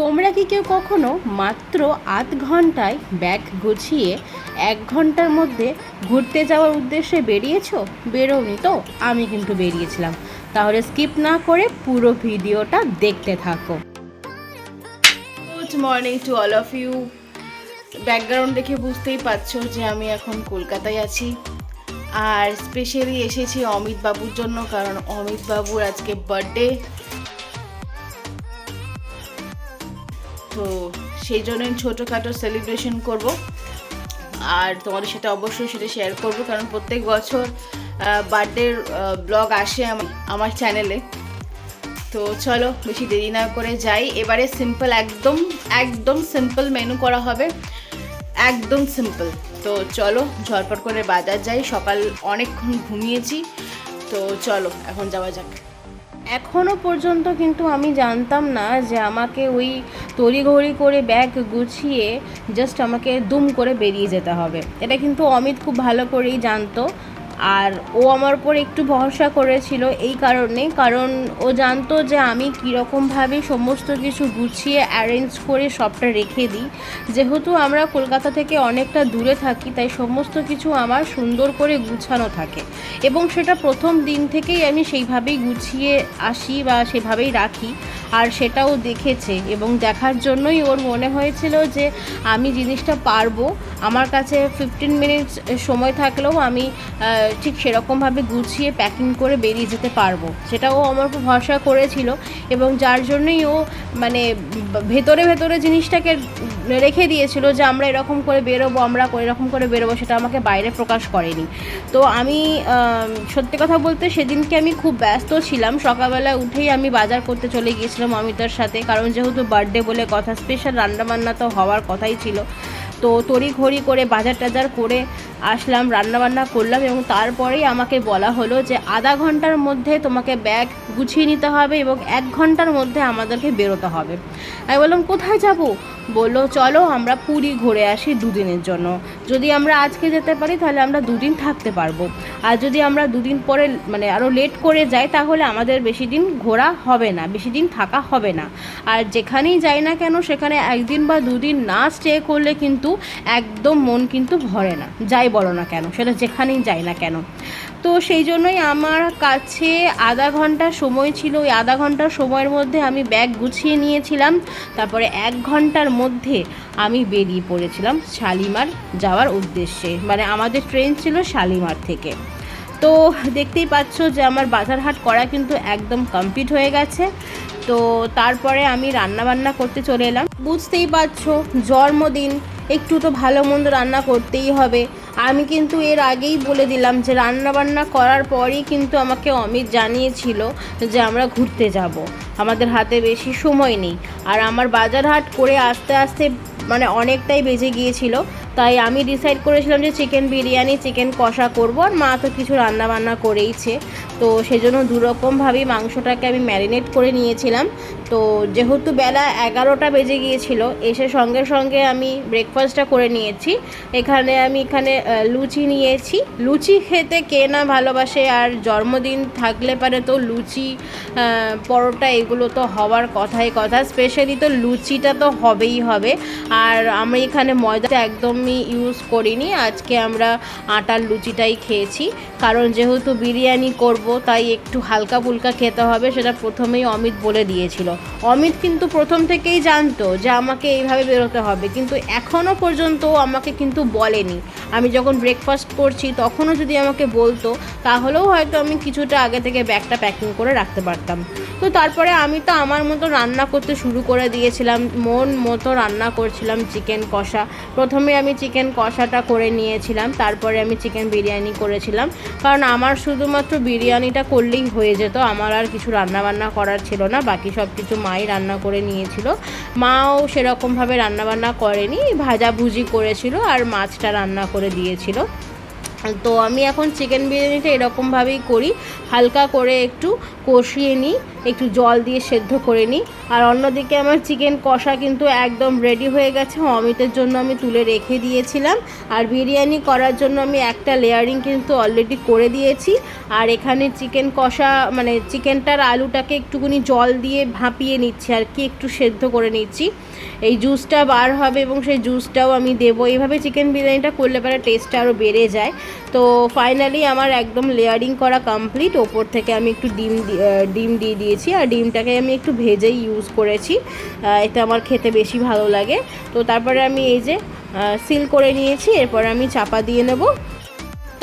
তোমরা কি কেউ কখনো মাত্র আধ ঘন্টায় ব্যাগ গুছিয়ে এক ঘণ্টার মধ্যে ঘুরতে যাওয়ার উদ্দেশ্যে বেরিয়েছো? বেরোনি তো, আমি কিন্তু বেরিয়েছিলাম। তাহলে স্কিপ না করে পুরো ভিডিওটা দেখতে থাকো। Good morning to all of you background দেখে বুঝতেই পারছ যে আমি এখন কলকাতায় আছি। আর স্পেশালি এসেছি অমিত বাবুর জন্য, কারণ অমিত বাবুর আজকে বার্থডে তো সেই জন্য ছোটোখাটো সেলিব্রেশন করব। আর তোমাদের সাথে অবশ্যই সেটা শেয়ার করব, কারণ প্রত্যেক বছর বার্থডের ব্লগ আসে আম- আমার চ্যানেলে তো চলো, বেশি দেরি না করে যাই। এবারে সিম্পল একদম একদম সিম্পল মেনু করা হবে। একদম সিম্পল তো চলো, ঝটপট করে বাজার যাই। সকাল অনেকক্ষণ ঘুমিয়েছি। তো চলো, এখন যাওয়া যাক। এখনও পর্যন্ত কিন্তু আমি জানতাম না যে আমাকে ওই তড়িঘড়ি করে ব্যাগ গুছিয়ে জাস্ট আমাকে দুম করে বেরিয়ে যেতে হবে। এটা কিন্তু অমিত খুব ভালো করেই জানতো। আর ও আমার উপর একটু ভরসা করেছিল এই কারণে, কারণ ও জানতো যে আমি কীরকমভাবে সমস্ত কিছু গুছিয়ে অ্যারেঞ্জ করে সবটা রেখে দিই। যেহেতু আমরা কলকাতা থেকে অনেকটা দূরে থাকি, তাই সমস্ত কিছু আমার সুন্দর করে গুছানো থাকে। এবং সেটা প্রথম দিন থেকেই আমি সেইভাবেই গুছিয়ে আসি বা সেভাবেই রাখি, আর সেটাও দেখেছে। এবং দেখার জন্যই ওর মনে হয়েছিল যে আমি জিনিসটা পারব। আমার কাছে ফিফটিন মিনিটস সময় থাকলেও আমি ঠিক সেরকমভাবে গুছিয়ে প্যাকিং করে বেরিয়ে যেতে পারব। সেটাও আমার উপর ভরসা করেছিল এবং যার জন্যই ও মানে ভেতরে ভেতরে জিনিসটাকে রেখে দিয়েছিল যে আমরা এরকম করে বেরোবো, আমরা এরকম করে বেরোবো, সেটা আমাকে বাইরে প্রকাশ করেনি। তো আমি সত্যি কথা বলতে সেদিনকে আমি খুব ব্যস্ত ছিলাম। সকালবেলা উঠেই আমি বাজার করতে চলে গিয়েছিলাম অমিতার সাথে, কারণ যেহেতু বার্থডে বলে কথা স্পেশাল রান্নাবান্না তো হওয়ার কথাই ছিল। তো তড়ি ঘড়ি করে বাজার টাজার করে আসলাম রান্না বান্না করলাম এবং তারপরেই আমাকে বলা হলো যে আধা ঘণ্টার মধ্যে তোমাকে ব্যাগ গুছিয়ে নিতে হবে এবং এক ঘণ্টার মধ্যে আমাদেরকে বেরোতে হবে। আমি বললাম, কোথায় যাব? বলল, চলো আমরা পুরী ঘুরে আসি দুদিনের জন্য। যদি আমরা আজকে যেতে পারি, তাহলে আমরা দুদিন থাকতে পারব। আর যদি আমরা দুদিন পরে মানে আরও লেট করে যাই, তাহলে আমাদের বেশি দিন ঘোরা হবে না, বেশি দিন থাকা হবে না। আর যেখানেই যাই না কেন, সেখানে একদিন বা দুদিন না স্টে করলে কিন্তু একদম মন কিন্তু ভরে না। যাই বলো না কেন, সেটা যেখানেই যাই না কেন। তো সেই জন্যই আমার কাছে আধা ঘণ্টা সময় ছিল। ওই আধা ঘণ্টার সময়ের মধ্যে আমি ব্যাগ গুছিয়ে নিয়েছিলাম। তারপরে এক ঘণ্টার মধ্যে আমি বেরিয়ে পড়েছিলাম শালিমার যাওয়ার উদ্দেশ্যে। মানে আমাদের ট্রেন ছিল শালিমার থেকে। তো দেখতেই পাচ্ছ যে আমার বাজারহাট করা কিন্তু একদম কমপ্লিট হয়ে গেছে। তো তারপরে আমি রান্না বান্না করতে চলে এলাম। বুঝতেই পারছ, জন্মদিন। একটু তো ভালো মন্দ রান্না করতেই হবে। আমি কিন্তু এর আগেই বলে দিলাম যে রান্না বান্না করার পরই কিন্তু আমাকে অমিত জানিয়েছিল যে আমরা ঘুরতে যাব। আমাদের হাতে বেশি সময় নেই। আর আমার বাজার হাট করে আস্তে আস্তে মানে অনেকটাই বেজে গিয়েছিল। তাই আমি ডিসাইড করেছিলাম যে চিকেন বিরিয়ানি চিকেন কষা করব আর মা তো কিছু রান্না বান্না করেইছে। তো সেজন্য দুরকমভাবেই মাংসটাকে আমি ম্যারিনেট করে নিয়েছিলাম। তো যেহেতু বেলা এগারোটা বেজে গিয়েছিল, এসে সঙ্গে সঙ্গে আমি ব্রেকফাস্টটা করে নিয়েছি। এখানে আমি এখানে লুচি নিয়েছি। লুচি খেতে কে না ভালোবাসে আর জন্মদিন থাকলে পারে তো লুচি পরোটা এগুলো তো হওয়ার কথাই কথা। স্পেশালি তো লুচিটা তো হবেই হবে। আর আমি এখানে ময়দা একদমই ইউজ করিনি। আজকে আমরা আটার লুচিটাই খেয়েছি। কারণ যেহেতু বিরিয়ানি করব, তাই একটু হালকা ফুলকা খেতে হবে, সেটা প্রথমেই অমিত বলে দিয়েছিল। অমিত কিন্তু প্রথম থেকেই জানতো যে আমাকে এইভাবে বেরোতে হবে, কিন্তু এখনও পর্যন্ত আমাকে কিন্তু বলেনি। আমি যখন ব্রেকফাস্ট করছি, তখনও যদি আমাকে বলতো, তাহলেও হয়তো আমি কিছুটা আগে থেকে ব্যাগটা প্যাকিং করে রাখতে পারতাম। তো তারপরে আমি তো আমার মতো রান্না করতে শুরু করে দিয়েছিলাম, মন মতো রান্না করছিলাম চিকেন কষা। প্রথমে আমি চিকেন কষাটা করে নিয়েছিলাম, তারপরে আমি চিকেন বিরিয়ানি করেছিলাম। কারণ আমার শুধুমাত্র বিরিয়ানিটা করলেই হয়ে যেত, আমার আর কিছু রান্না বান্না করার ছিল না, বাকি সব কিছু মাই রান্না করে নিয়েছিল, মাও সেরকমভাবে রান্নাবান্না করেনি, ভাজাভুজি করেছিল আর মাছটা রান্না করে দিয়েছিল। তো আমি এখন চিকেন বিরিয়ানিটা এরকমভাবেই করি। হালকা করে একটু কষিয়ে নিই, একটু জল দিয়ে সেদ্ধ করে নিই। আর অন্যদিকে আমার চিকেন কষা কিন্তু একদম রেডি হয়ে গেছে। অমিতের জন্য আমি তুলে রেখে দিয়েছিলাম। আর বিরিয়ানি করার জন্য আমি একটা লেয়ারিং কিন্তু অলরেডি করে দিয়েছি। আর এখানে চিকেন কষা মানে চিকেনটার আলুটাকে একটুখানি জল দিয়ে ভাপিয়ে নিচ্ছি আর কি, একটু সেদ্ধ করে নিচ্ছি। এই জুসটা বার হবে এবং সেই জুসটাও আমি দেবো। এইভাবে চিকেন বিরিয়ানিটা করলে পরে টেস্টটা আরও বেড়ে যায়। তো ফাইনালি আমার একদম লেয়ারিং করা কমপ্লিট ওপর থেকে আমি একটু ডিম ডিম দিয়ে দিয়েছি। আর ডিমটাকে আমি একটু ভেজেই ইউজ করেছি। এতে আমার খেতে বেশি ভালো লাগে। তো তারপরে আমি এই যে সিল করে নিয়েছি। এরপর আমি চাপা দিয়ে নেব।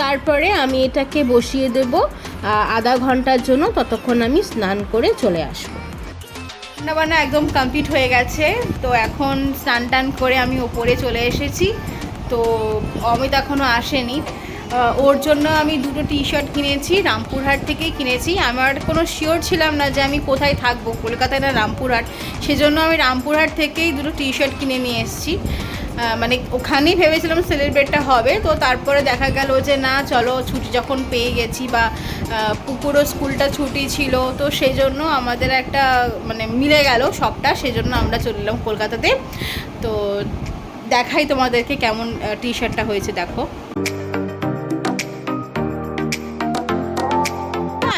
তারপরে আমি এটাকে বসিয়ে দেব আধা ঘণ্টার জন্য। ততক্ষণ আমি স্নান করে চলে আসব। রান্না বান্না একদম কমপ্লিট হয়ে গেছে। তো এখন স্নান টান করে আমি ওপরে চলে এসেছি। তো অমিত এখনও আসেনি। ওর জন্য আমি দুটো টি শার্ট কিনেছি, রামপুরহাট থেকেই কিনেছি। আমার কোনো শিওর ছিলাম না যে আমি কোথায় থাকব, কলকাতায় না রামপুরহাট। সেজন্য আমি রামপুরহাট থেকেই দুটো টি শার্ট কিনে নিয়ে এসেছি। মানে ওখানেই ভেবেছিলাম সেলিব্রেটটা হবে। তো তারপরে দেখা গেল যে, না, চলো, ছুটি যখন পেয়ে গেছি বা পুকুরও স্কুলটা ছুটি ছিল। তো সেই জন্য আমাদের একটা মানে মিলে গেল সবটা সেই জন্য আমরা চলে এলাম কলকাতাতে। তো দেখাই তোমাদেরকে কেমন টি শার্টটা হয়েছে, দেখো।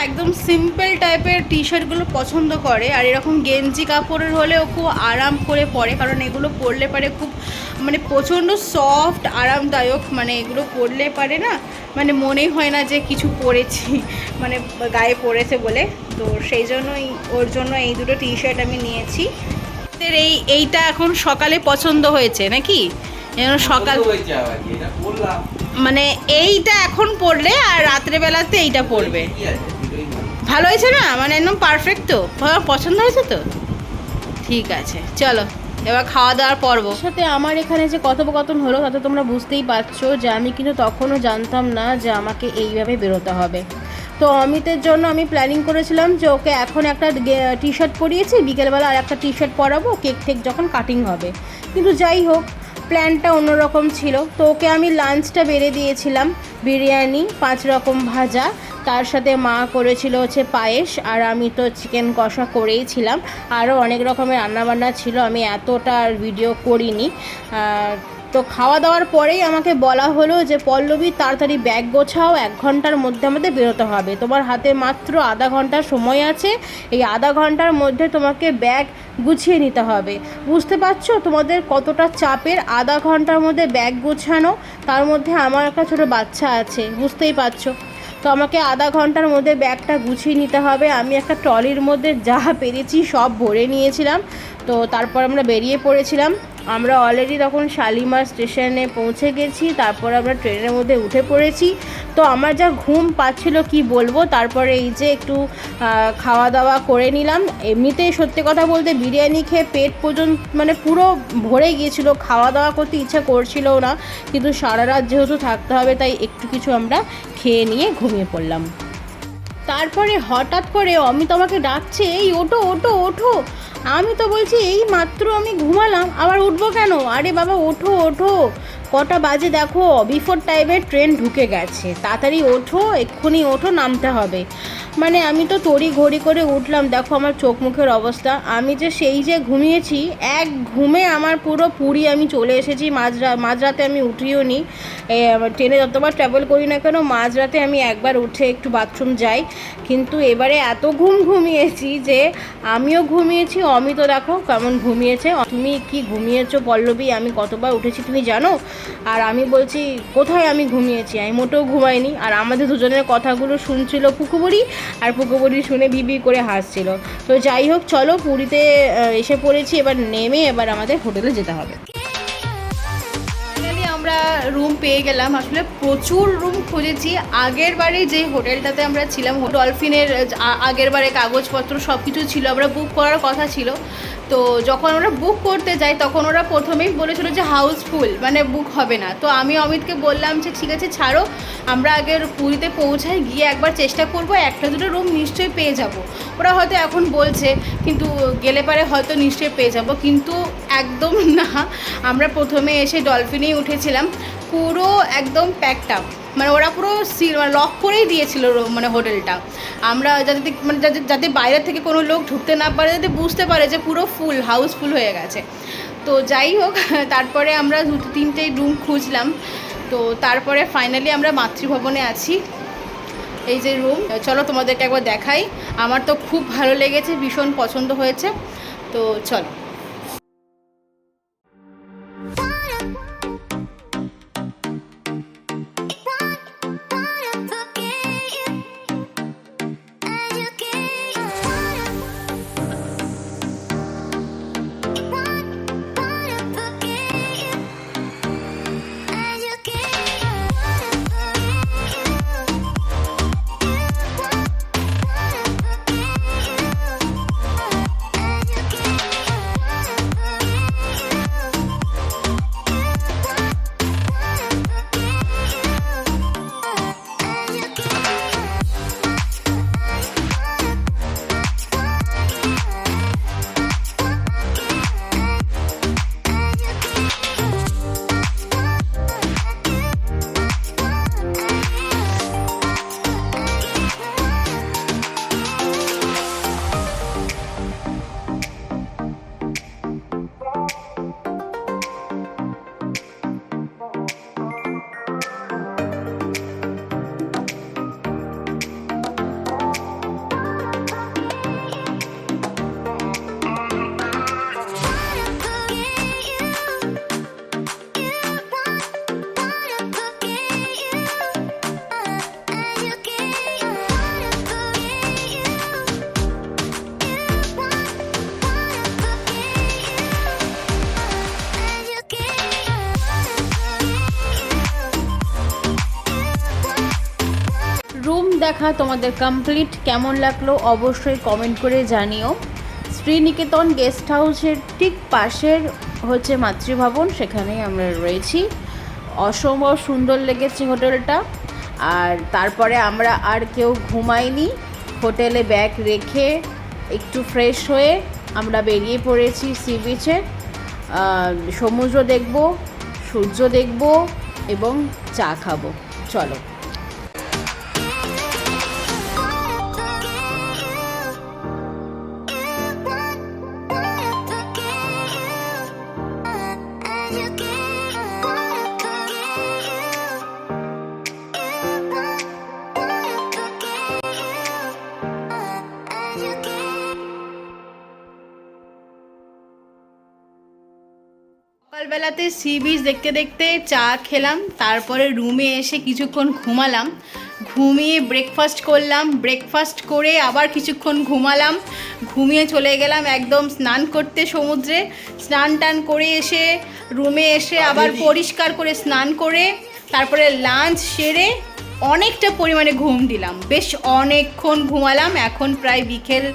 একদম সিম্পল টাইপের টি শার্টগুলো পছন্দ করে, আর এরকম গেঞ্জি কাপড়ের হলেও খুব আরাম করে পরে, কারণ এগুলো পরলে পারে খুব মানে প্রচণ্ড সফট আরামদায়ক মানে এগুলো পরলে পারে না? মানে মনেই হয় না যে কিছু পরেছি মানে গায়ে পড়েছে বলে। তো সেই জন্যই ওর জন্য এই দুটো টি শার্ট আমি নিয়েছি। এই এইটা এখন সকালে পছন্দ হয়েছে নাকি? সকাল। মানে এইটা এখন পরলে আর রাত্রেবেলাতে এইটা ভালো। ভালো হয়েছে না? মানে একদম পারফেক্ট তো। পছন্দ হয়েছে তো? ঠিক আছে চলো। এবার খাওয়া দাওয়ার পর্ব। সাথে আমার এখানে যে কথোপকথন হলো তাতে তোমরা বুঝতেই পারছ যে আমি কিন্তু তখনও জানতাম না যে আমাকে এইভাবে বেরোতে হবে। তো অমিতের জন্য আমি প্ল্যানিং করেছিলাম যে ওকে এখন একটা টি শার্ট পরিয়েছি, বিকেলবেলা আর একটা টি শার্ট পরাবো কেক টেক যখন কাটিং হবে। কিন্তু যাই হোক প্ল্যানটা অন্যরকম ছিল। তো ওকে আমি লাঞ্চটা বেড়ে দিয়েছিলাম, বিরিয়ানি, পাঁচ রকম ভাজা তার সাথে মা করেছিল হচ্ছে পায়েস, আর আমি তো চিকেন কষা করেই ছিলাম। আরও অনেক রকমের রান্নাবান্না ছিল, আমি এতটা আর ভিডিও করিনি। তো খাওয়া দাওয়ার পরেই আমাকে বলা হলো যে, পল্লবী, তাড়াতাড়ি ব্যাগ গোছাও, এক ঘণ্টার মধ্যে আমাদের বেরোতে হবে। তোমার হাতে মাত্র আধা ঘণ্টা সময় আছে, এই আধা ঘণ্টার মধ্যে তোমাকে ব্যাগ গুছিয়ে নিতে হবে। বুঝতে পারছ? তোমাদের কতটা চাপের আধা ঘণ্টার মধ্যে ব্যাগ গোছানো, তার মধ্যে আমার একটা ছোটো বাচ্চা আছে, বুঝতেই পারছ? তো আমাকে আধা ঘণ্টার মধ্যে ব্যাগটা গুছিয়ে নিতে হবে। আমি একটা ট্রলির মধ্যে যা পেরেছি সব ভরে নিয়েছিলাম। তো তারপর আমরা বেরিয়ে পড়েছিলাম। আমরা অলরেডি তখন শালিমার স্টেশনে পৌঁছে গেছি, তারপর আমরা ট্রেনের মধ্যে উঠে পড়েছি। তো আমার যা ঘুম পাচ্ছিল কি বলব, তারপরে এই যে একটু খাওয়া দাওয়া করে নিলাম। এমনিতেই সত্যি কথা বলতে বিরিয়ানি খেয়ে পেট পর্যন্ত মানে পুরো ভরে গিয়েছিল খাওয়া দাওয়া করতে ইচ্ছা করছিলও না। কিন্তু সারা রাত যেহেতু থাকতে হবে, তাই একটু কিছু আমরা খেয়ে নিয়ে ঘুমিয়ে পড়লাম। তারপরে হঠাৎ করে অমিত আমাকে ডাকছে, এই, ওঠো ওঠো ওঠো। আমি তো বলছি, এই মাত্র আমি ঘুমালাম, আবার উঠবো কেন? আরে বাবা, ওঠো ওঠো। কটা বাজে দেখো বিফোর টাইমে ট্রেন ঢুকে গেছে। তাড়াতাড়ি ওঠো, এক্ষুনি ওঠো, নামতে হবে। মানে আমি তো তড়ি ঘড়ি করে উঠলাম, দেখো আমার চোখ মুখের অবস্থা। আমি যে সেই যে ঘুমিয়েছি, এক ঘুমে আমার পুরো পুরী আমি চলে এসেছি। মাঝরা, মাঝরাতে আমি উঠিও নি। ট্রেনে যতবার ট্রাভেল করি না কেন, মাঝরাতে আমি একবার উঠে একটু বাথরুম যাই। কিন্তু এবারে এত ঘুম ঘুমিয়েছি যে আমিও ঘুমিয়েছি, অমিতও দেখো কেমন ঘুমিয়েছে। তুমি কি ঘুমিয়েছো পল্লবী? আমি কতবার উঠেছি তুমি জানো? আর আমি বলছি, কোথায় আমি ঘুমিয়েছি? আমি মোটেও ঘুমাইনি। আর আমাদের দুজনের কথাগুলো শুনছিল পুকুবুড়ি আর পুকুবুড়ি শুনে বিবি করে হাসছিল। তো যাই হোক, চলো পুরীতে এসে পড়েছি, এবার নেমে এবার আমাদের হোটেলে যেতে হবে। আমরা রুম পেয়ে গেলাম। আসলে প্রচুর রুম খুঁজেছি। আগের বারে যে হোটেলটাতে আমরা ছিলাম ডলফিনের আগের বারে কাগজপত্র সব কিছু ছিল, আমরা বুক করার কথা ছিল। তো যখন আমরা বুক করতে যাই, তখন ওরা প্রথমেই বলেছিল যে হাউসফুল মানে বুক হবে না। তো আমি অমিতকে বললাম যে, ঠিক আছে, ছাড়ো। আমরা আগের পুরীতে পৌঁছাই, গিয়ে একবার চেষ্টা করব, একটা দুটো রুম নিশ্চয়ই পেয়ে যাব। ওরা হয়তো এখন বলছে, কিন্তু গেলে পারে হয়তো নিশ্চয়ই পেয়ে যাব। কিন্তু একদম না। আমরা প্রথমে এসে ডলফিনেই উঠেছিলাম। পুরো একদম প্যাকড আপ মানে ওরা পুরো সিল মানে লক করেই দিয়েছিল মানে হোটেলটা। আমরা যাতে মানে যাতে যাতে বাইরে থেকে কোনো লোক ঢুকতে না পারে যাতে বুঝতে পারে যে পুরো ফুল হাউসফুল হয়ে গেছে। তো যাই হোক, তারপরে আমরা দুটো তিনটে রুম খুঁজলাম। তো তারপরে ফাইনালি আমরা মাতৃভবনে আছি। এই যে রুম চলো তোমাদেরকে একবার দেখাই। আমার তো খুব ভালো লেগেছে, ভীষণ পছন্দ হয়েছে। তো চলো। দেখা তোমাদের কমপ্লিট কেমন লাগল অবশ্যই কমেন্ট করে জানিও। শ্রীনিকেতন গেস্ট হাউসের ঠিক পাশের হচ্ছে মাতৃভবন, সেখানেই আমরা রয়েছি। অসম্ভব সুন্দর লেগেছে হোটেলটা। আর তারপরে আমরা আর কেউ ঘুমাইনি। হোটেলে ব্যাগ রেখে একটু ফ্রেশ হয়ে আমরা বেরিয়ে পড়েছি সি বিচে সমুদ্র দেখব, সূর্য দেখব এবং চা খাব। চলো। সি বিচ দেখতে দেখতে চা খেলাম তারপরে রুমে এসে কিছুক্ষণ ঘুমালাম। ঘুমিয়ে ব্রেকফাস্ট করলাম ব্রেকফাস্ট করে আবার কিছুক্ষণ ঘুমালাম। ঘুমিয়ে চলে গেলাম একদম স্নান করতে সমুদ্রে। স্নান টান করে এসে রুমে এসে আবার পরিষ্কার করে স্নান করে তারপরে লাঞ্চ সেরে অনেকটা পরিমাণে ঘুম দিলাম। বেশ অনেকক্ষণ ঘুমালাম এখন প্রায় বিকেল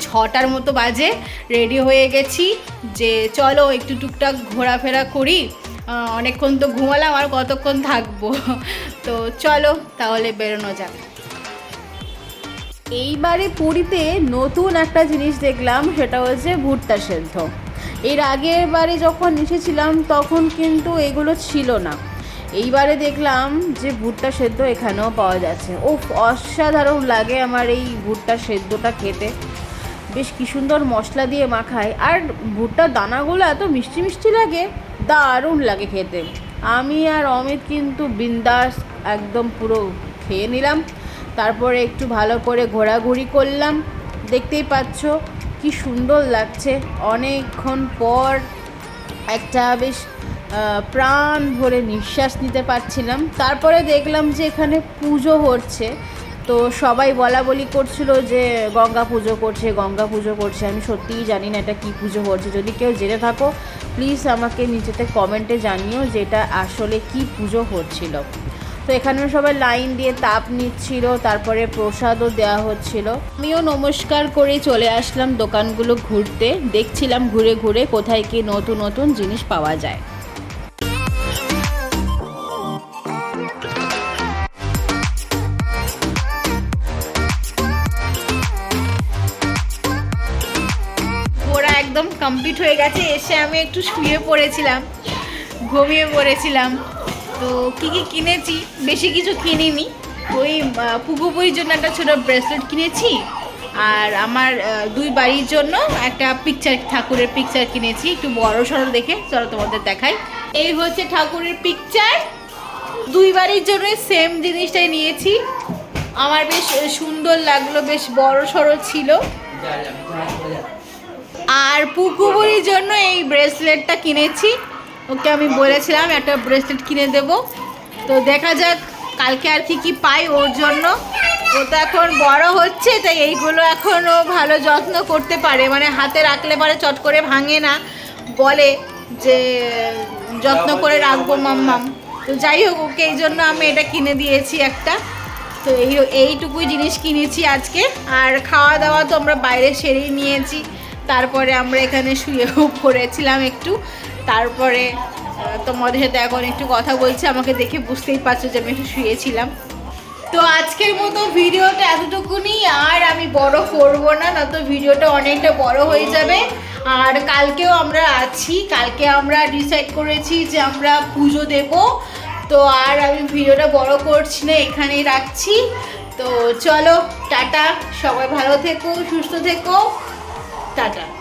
ছটার মতো বাজে রেডি হয়ে গেছি যে চলো একটু টুকটাক ঘোরাফেরা করি। অনেকক্ষণ তো ঘুমালাম, আর কতক্ষণ থাকব? তো চলো তাহলে বেরোনো যাক। এইবারে পুরীতে নতুন একটা জিনিস দেখলাম, সেটা হচ্ছে ভুট্টা সেদ্ধ। এর আগের বারে যখন এসেছিলাম, তখন কিন্তু এগুলো ছিল না। এইবারে দেখলাম যে ভুট্টা সেদ্ধ এখানেও পাওয়া যাচ্ছে। ও অসাধারণ লাগে আমার এই ভুট্টা সেদ্ধটা খেতে। বেশ কি সুন্দর মশলা দিয়ে মাখায়। আর ভুট্টার দানাগুলো এত মিষ্টি মিষ্টি লাগে, দারুণ লাগে খেতে। আমি আর অমিত কিন্তু বিন্দাস একদম পুরো খেয়ে নিলাম। তারপরে একটু ভালো করে ঘোরাঘুরি করলাম। দেখতেই পাচ্ছ কি সুন্দর লাগছে। অনেকক্ষণ পর একটা বেশ প্রাণ ভরে নিঃশ্বাস নিতে পারছিলাম। তারপরে দেখলাম যে এখানে পুজো হচ্ছে। তো সবাই বলা বলি করছিল যে গঙ্গা পুজো করছে, গঙ্গা পুজো করছে। আমি সত্যিই জানি না এটা কী পুজো করছে যদি কেউ জেনে থাকো প্লিজ আমাকে নিচেতে কমেন্টে জানিও যে এটা আসলে কি পুজো হচ্ছিল। তো এখানে সবাই লাইন দিয়ে তাপ নিচ্ছিল, তারপরে প্রসাদও দেওয়া হচ্ছিল। আমিও নমস্কার করে চলে আসলাম দোকানগুলো ঘুরতে। দেখছিলাম ঘুরে ঘুরে কোথায় কি নতুন নতুন জিনিস পাওয়া যায়। কমপ্লিট হয়ে গেছে, এসে আমি একটু শুয়ে পড়েছিলাম, ঘুমিয়ে পড়েছিলাম। তো কী কী কিনেছি? বেশি কিছু কিনিনি। ওই পুকুপুরির জন্য একটা ছোট ব্রেসলেট কিনেছি, আর আমার দুই বাড়ির জন্য একটা পিকচার ঠাকুরের পিকচার কিনেছি। একটু বড় সড়ো দেখে চলো তোমাদের দেখাই। এই হচ্ছে ঠাকুরের পিকচার দুই বাড়ির জন্য সেম জিনিসটাই নিয়েছি। আমার বেশ সুন্দর লাগল, বেশ বড় সড়ো ছিল। আর পুকুবুরির জন্য এই ব্রেসলেটটা কিনেছি। ওকে আমি বলেছিলাম, একটা ব্রেসলেট কিনে দেব। তো দেখা যাক, কালকে আর কি কি পাই ওর জন্য। ও তো এখন বড় হচ্ছে, তাই এইগুলো এখনও ভালো যত্ন করতে পারে। মানে হাতে রাখলে পরে চট করে ভাঙে না, বলে যে, যত্ন করে রাখব মাম্মাম তো যাই হোক, ওকে এই জন্য আমি এটা কিনে দিয়েছি একটা। তো এই, এইটুকুই জিনিস কিনেছি আজকে। আর খাওয়া দাওয়া তো আমরা বাইরে সেরেই নিয়েছি। তারপরে আমরা এখানে শুয়েও পড়েছিলাম একটু। তারপরে তোমাদের সাথে এখন একটু কথা বলছি, আমাকে দেখে বুঝতেই পারছ যে আমি একটু শুয়েছিলাম। তো আজকের মতো ভিডিওটা এতটুকুনি, আর আমি বড় করব না না তো ভিডিওটা অনেকটা বড় হয়ে যাবে। আর কালকেও আমরা আছি, কালকে আমরা ডিসাইড করেছি যে আমরা পুজো দেব। তো আর আমি ভিডিওটা বড় করছি না, এখানেই রাখছি। তো চলো, টাটা, সবাই ভালো থেকো, সুস্থ থেকো। টাটা